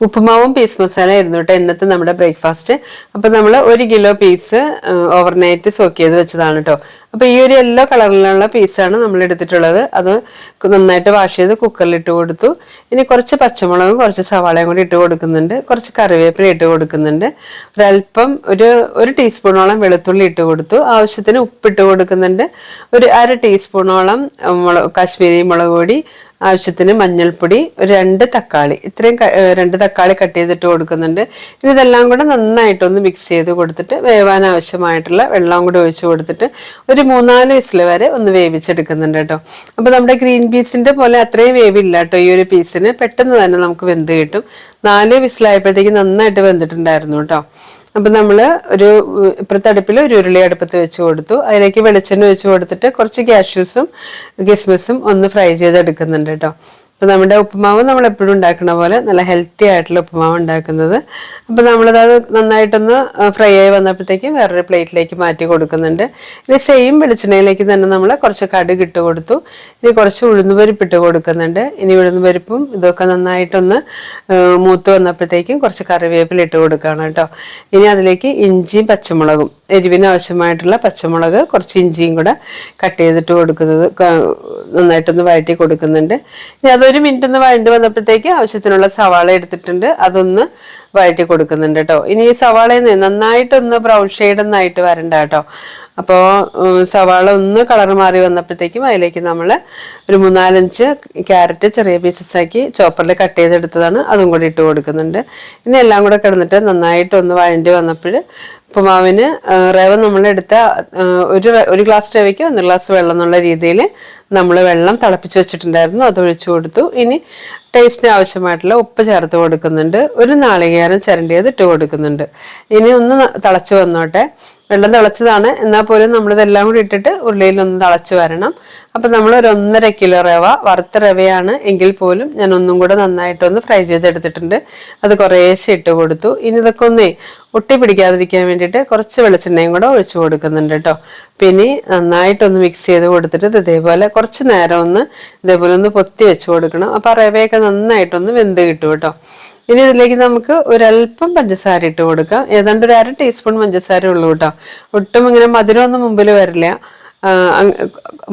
ഉപ്പുമാവും piece masala ആയിരുന്നു കേട്ടോ ഇന്നത്തെ നമ്മുടെ ബ്രേക്ക്ഫാസ്റ്റ് അപ്പൊ നമ്മൾ ഒരു കിലോ പീസ് ഓവർനൈറ്റ് സോക്ക് ചെയ്ത് വെച്ചതാണ് കേട്ടോ. അപ്പൊ ഈ ഒരു യെല്ലോ കളറിലുള്ള പീസാണ് നമ്മൾ എടുത്തിട്ടുള്ളത്. അത് നന്നായിട്ട് വാഷ് ചെയ്ത് കുക്കറിൽ ഇട്ട് കൊടുത്തു. ഇനി കുറച്ച് പച്ചമുളകും കുറച്ച് സവാളയും കൂടി ഇട്ട് കൊടുക്കുന്നുണ്ട്. കുറച്ച് കറിവേപ്പില ഇട്ട് കൊടുക്കുന്നുണ്ട്. ഒരല്പം ഒരു ഒരു ടീസ്പൂണോളം വെളുത്തുള്ളി ഇട്ട് കൊടുത്തു. ആവശ്യത്തിന് ഉപ്പിട്ട് കൊടുക്കുന്നുണ്ട്. ഒരു അര ടീസ്പൂണോളം മുളക് കാശ്മീരി മുളക് പൊടി ആവശ്യത്തിന് മഞ്ഞൾപ്പൊടി ഒരു രണ്ട് തക്കാളി. ഇത്രയും രണ്ട് തക്കാളി കട്ട് ചെയ്തിട്ട് കൊടുക്കുന്നുണ്ട്. ഇനി ഇതെല്ലാം കൂടെ നന്നായിട്ടൊന്ന് മിക്സ് ചെയ്ത് കൊടുത്തിട്ട് വേവാൻ ആവശ്യമായിട്ടുള്ള വെള്ളം കൂടി ഒഴിച്ച് കൊടുത്തിട്ട് ഒരു മൂന്നാൽ വിസിൽ വരെ ഒന്ന് വേവിച്ചെടുക്കുന്നുണ്ട് കേട്ടോ. അപ്പോൾ നമ്മുടെ ഗ്രീൻ പീസിന്റെ പോലെ അത്രയും വേവില്ല കേട്ടോ ഈ ഒരു പീസിന്. പെട്ടെന്ന് തന്നെ നമുക്ക് വെന്ത് കിട്ടും. നാല് വിസിലായപ്പോഴത്തേക്ക് നന്നായിട്ട് വെന്തിട്ടുണ്ടായിരുന്നു കേട്ടോ. അപ്പം നമ്മൾ ഒരു ഇപ്പുറത്തെ അടുപ്പിൽ ഒരു ഉരുളി അടുപ്പത്ത് വെച്ച് കൊടുത്തു. അതിലേക്ക് വെളിച്ചെണ്ണ വെച്ച് കൊടുത്തിട്ട് കുറച്ച് കാഷ്യൂസും കിസ്മിസും ഒന്ന് ഫ്രൈ ചെയ്തെടുക്കുന്നുണ്ട് കേട്ടോ. അപ്പോൾ നമ്മുടെ ഉപ്പുമാവ് നമ്മൾ എപ്പോഴും ഉണ്ടാക്കുന്ന പോലെ നല്ല ഹെൽത്തി ആയിട്ടുള്ള ഉപ്പുമാവ് ഉണ്ടാക്കുന്നത്. അപ്പോൾ നമ്മളത് നന്നായിട്ടൊന്ന് ഫ്രൈ ആയി വന്നപ്പോഴത്തേക്കും വേറൊരു പ്ലേറ്റിലേക്ക് മാറ്റി കൊടുക്കുന്നുണ്ട്. ഇനി സെയിം വെളിച്ചെണ്ണയിലേക്ക് തന്നെ നമ്മൾ കുറച്ച് കടുക് ഇട്ട് കൊടുത്തു. ഇനി കുറച്ച് ഉഴുന്നുപരിപ്പ് ഇട്ട് കൊടുക്കുന്നുണ്ട്. ഇനി ഉഴുന്നുപരിപ്പും ഇതൊക്കെ നന്നായിട്ടൊന്ന് മൂത്ത് വന്നപ്പോഴത്തേക്കും കുറച്ച് കറിവേപ്പില ഇട്ട് കൊടുക്കുകയാണ് കേട്ടോ. ഇനി അതിലേക്ക് ഇഞ്ചിയും പച്ചമുളകും എരിവിന് ആവശ്യമായിട്ടുള്ള പച്ചമുളക് കുറച്ച് ഇഞ്ചിയും കൂടെ കട്ട് ചെയ്തിട്ട് കൊടുക്കുന്നത് നന്നായിട്ടൊന്ന് വഴറ്റി കൊടുക്കുന്നുണ്ട്. ഇനി അതൊരു മിനിറ്റ് ഒന്ന് വഴണ്ടി വന്നപ്പോഴത്തേക്ക് ആവശ്യത്തിനുള്ള സവാള എടുത്തിട്ടുണ്ട്. അതൊന്ന് വഴറ്റി കൊടുക്കുന്നുണ്ട് കേട്ടോ. ഇനി ഈ സവാളയിൽ നിന്ന് നന്നായിട്ടൊന്ന് ബ്രൗൺ ഷെയ്ഡ് ഒന്നായിട്ട് വരണ്ട കേട്ടോ. അപ്പോൾ സവാള ഒന്ന് കളർ മാറി വന്നപ്പോഴത്തേക്കും അതിലേക്ക് നമ്മൾ ഒരു മൂന്നാലഞ്ച് ക്യാരറ്റ് ചെറിയ പീസസ് ആക്കി ചോപ്പറിൽ കട്ട് ചെയ്തെടുത്തതാണ്. അതും കൂടി ഇട്ട് കൊടുക്കുന്നുണ്ട്. ഇനി എല്ലാം കൂടെ കിടന്നിട്ട് നന്നായിട്ടൊന്ന് വഴണ്ടി വന്നപ്പോൾ ഉപ്പുമാവിന് റവ നമ്മളെടുത്ത ഒരു ഒരു ഗ്ലാസ് റവയ്ക്ക് ഒന്ന് ഗ്ലാസ് വെള്ളം എന്നുള്ള രീതിയിൽ നമ്മൾ വെള്ളം തിളപ്പിച്ച് വെച്ചിട്ടുണ്ടായിരുന്നു. അത് ഒഴിച്ചു കൊടുത്തു. ഇനി ടേസ്റ്റിന് ആവശ്യമായിട്ടുള്ള ഉപ്പ് ചേർത്ത് കൊടുക്കുന്നുണ്ട്. ഒരു നാളികേരം ചിരണ്ടിയത് ഇട്ട് കൊടുക്കുന്നുണ്ട്. ഇനി ഒന്ന് തിളച്ച് വന്നോട്ടെ. വെള്ളം തിളച്ചതാണ്. എന്നാൽ പോലും നമ്മളിതെല്ലാം കൂടി ഇട്ടിട്ട് ഉരുളിയിൽ ഒന്ന് തിളച്ച് വരണം. അപ്പം നമ്മൾ ഒരു ഒന്നര കിലോ റവ വറുത്ത റവയാണ് എങ്കിൽ പോലും ഞാൻ ഒന്നും കൂടെ നന്നായിട്ടൊന്ന് ഫ്രൈ ചെയ്തെടുത്തിട്ടുണ്ട്. അത് കുറേശ്ശെ ഇട്ട് കൊടുത്തു. ഇനി ഇതൊക്കെ ഒന്നേ ഒട്ടി പിടിക്കാതിരിക്കാൻ വേണ്ടിയിട്ട് കുറച്ച് വെളിച്ചെണ്ണയും കൂടെ ഒഴിച്ചു കൊടുക്കുന്നുണ്ട് കേട്ടോ. പിന്നെ നന്നായിട്ടൊന്ന് മിക്സ് ചെയ്ത് കൊടുത്തിട്ട് ഇത് ഇതേപോലെ കുറച്ച് നേരം ഒന്ന് ഇതേപോലെ ഒന്ന് പൊത്തി വെച്ച് കൊടുക്കണം. അപ്പോൾ റവയൊക്കെ നന്നായിട്ടൊന്ന് വെന്ത് കിട്ടും കേട്ടോ. ഇനി ഇതിലേക്ക് നമുക്ക് ഒരല്പം പഞ്ചസാര ഇട്ട് കൊടുക്കാം. ഏതാണ്ട് ഒരു അര ടീസ്പൂൺ പഞ്ചസാര ഉള്ളൂ കേട്ടോ. ഒട്ടും ഇങ്ങനെ മധുരമൊന്നും മുമ്പിൽ വരില്ല.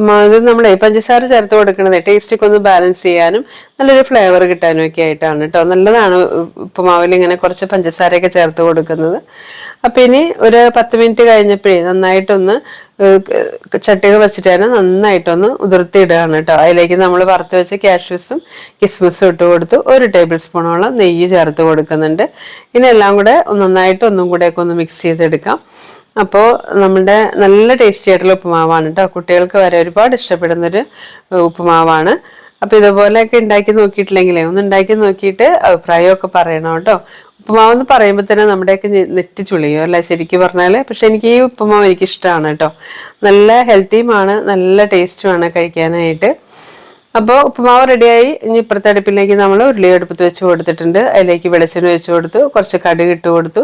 മധുരം നമ്മളെ പഞ്ചസാര ചേർത്ത് കൊടുക്കണത് ടേസ്റ്റൊക്കെ ഒന്ന് ബാലൻസ് ചെയ്യാനും നല്ലൊരു ഫ്ലേവർ കിട്ടാനും ഒക്കെ ആയിട്ടാണ് കേട്ടോ. നല്ലതാണ് ഉപ്പുമാവിൽ ഇങ്ങനെ കുറച്ച് പഞ്ചസാരയൊക്കെ ചേർത്ത് കൊടുക്കുന്നത്. അപ്പം ഇനി ഒരു പത്ത് മിനിറ്റ് കഴിഞ്ഞപ്പോഴേ നന്നായിട്ടൊന്ന് ചട്ടികൾ വെച്ചിട്ട് തന്നെ നന്നായിട്ടൊന്ന് ഉതിർത്തിയിടുകയാണ് കേട്ടോ. അതിലേക്ക് നമ്മൾ വറുത്ത് വെച്ച കാഷ്യൂസും കിസ്മസും ഇട്ട് കൊടുത്ത് ഒരു ടേബിൾ സ്പൂണോളം നെയ്യ് ചേർത്ത് കൊടുക്കുന്നുണ്ട്. ഇനി എല്ലാം കൂടെ നന്നായിട്ട് ഒന്നും കൂടെയൊക്കെ ഒന്ന് മിക്സ് ചെയ്തെടുക്കാം. അപ്പോൾ നമ്മുടെ നല്ല ടേസ്റ്റി ആയിട്ടുള്ള ഉപ്പുമാവാണ് കേട്ടോ. കുട്ടികൾക്ക് വരെ ഒരുപാട് ഇഷ്ടപ്പെടുന്നൊരു ഉപ്പുമാവാണ്. അപ്പോൾ ഇതുപോലെയൊക്കെ ഉണ്ടാക്കി നോക്കിയിട്ടില്ലെങ്കിലേ ഒന്ന് ഉണ്ടാക്കി നോക്കിയിട്ട് അഭിപ്രായമൊക്കെ പറയണം കേട്ടോ. ഉപ്പുമാവ് എന്ന് പറയുമ്പോൾ തന്നെ നമ്മുടെയൊക്കെ നെറ്റി ചുളിയോ അല്ല? ശരിക്കും പറഞ്ഞാൽ പക്ഷെ എനിക്ക് ഈ ഉപ്പുമാവ് എനിക്ക് ഇഷ്ടമാണ് കേട്ടോ. നല്ല ഹെൽത്തിയുമാണ് നല്ല ടേസ്റ്റുമാണ് കഴിക്കാനായിട്ട്. അപ്പോൾ ഉപ്പുമാവ് റെഡിയായി. ഇനി ഇപ്പുറത്തെ അടുപ്പിലേക്ക് നമ്മൾ ഉരുളി അടുപ്പത്ത് വെച്ച് കൊടുത്തിട്ടുണ്ട്. അതിലേക്ക് വെളിച്ചെണ്ണ വെച്ച് കൊടുത്തു. കുറച്ച് കടുക് ഇട്ട് കൊടുത്തു.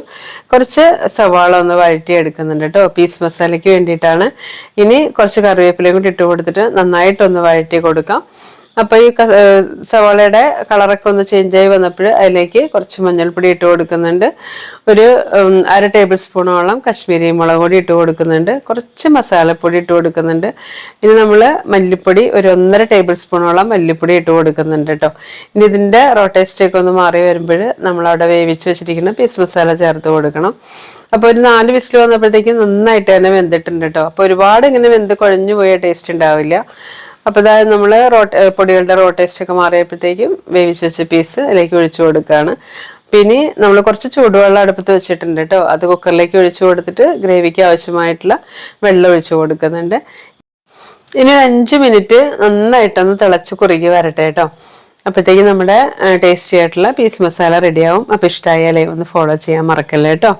കുറച്ച് സവാള ഒന്ന് വഴറ്റി എടുക്കുന്നുണ്ട് കേട്ടോ. പീസ് മസാലയ്ക്ക് വേണ്ടിയിട്ടാണ്. ഇനി കുറച്ച് കറിവേപ്പിലയും കൂടി ഇട്ട് കൊടുത്തിട്ട് നന്നായിട്ടൊന്ന് വഴറ്റി കൊടുക്കാം. അപ്പോൾ ഈ സവാളയുടെ കളറൊക്കെ ഒന്ന് ചേഞ്ച് ആയി വന്നപ്പോൾ അതിലേക്ക് കുറച്ച് മഞ്ഞൾപ്പൊടി ഇട്ട് കൊടുക്കുന്നുണ്ട്. ഒരു അര ടേബിൾ സ്പൂണോളം കശ്മീരി മുളക് പൊടി ഇട്ട് കൊടുക്കുന്നുണ്ട്. കുറച്ച് മസാലപ്പൊടി ഇട്ട് കൊടുക്കുന്നുണ്ട്. ഇനി നമ്മൾ മല്ലിപ്പൊടി ഒരു ഒന്നര ടേബിൾ സ്പൂണോളം മല്ലിപ്പൊടി ഇട്ട് കൊടുക്കുന്നുണ്ട് കേട്ടോ ഇനി ഇതിന്റെ റോ ടേസ്റ്റൊക്കെ ഒന്ന് മാറി വരുമ്പോൾ നമ്മൾ അവിടെ വേവിച്ച് വെച്ചിരിക്കുന്ന പീസ് മസാല ചേർത്ത് കൊടുക്കണം. അപ്പോൾ ഒരു നാല് വിസിൽ വന്നപ്പോഴത്തേക്കും നന്നായിട്ട് തന്നെ വെന്തിട്ടുണ്ട് കേട്ടോ അപ്പോൾ ഒരുപാട് ഇങ്ങനെ വെന്ത് കുഴഞ്ഞു പോയ ടേസ്റ്റ് ഉണ്ടാവില്ല. അപ്പോൾ അതായത് നമ്മൾ റോട്ട് പൊടികളുടെ റോ ടേസ്റ്റ് ഒക്കെ മാറിയപ്പോഴത്തേക്കും വേവിച്ച് വെച്ച പീസ് അതിലേക്ക് ഒഴിച്ചു കൊടുക്കുകയാണ് പിന്നെ നമ്മൾ കുറച്ച് ചൂടുവെള്ളം അടുപ്പത്ത് വെച്ചിട്ടുണ്ട് കേട്ടോ. അത് കുക്കറിലേക്ക് ഒഴിച്ചു കൊടുത്തിട്ട് ഗ്രേവിക്ക് ആവശ്യമായിട്ടുള്ള വെള്ളം ഒഴിച്ചു കൊടുക്കുന്നുണ്ട്. ഇനി ഒരു അഞ്ച് മിനിറ്റ് നന്നായിട്ടൊന്ന് തിളച്ച് കുറുകി വരട്ടെ കേട്ടോ. അപ്പോഴത്തേക്കും നമ്മുടെ ടേസ്റ്റി ആയിട്ടുള്ള പീസ് മസാല റെഡിയാവും അപ്പോൾ ഇഷ്ടമായാലേ ഒന്ന് ഫോളോ ചെയ്യാൻ മറക്കല്ലേ കേട്ടോ.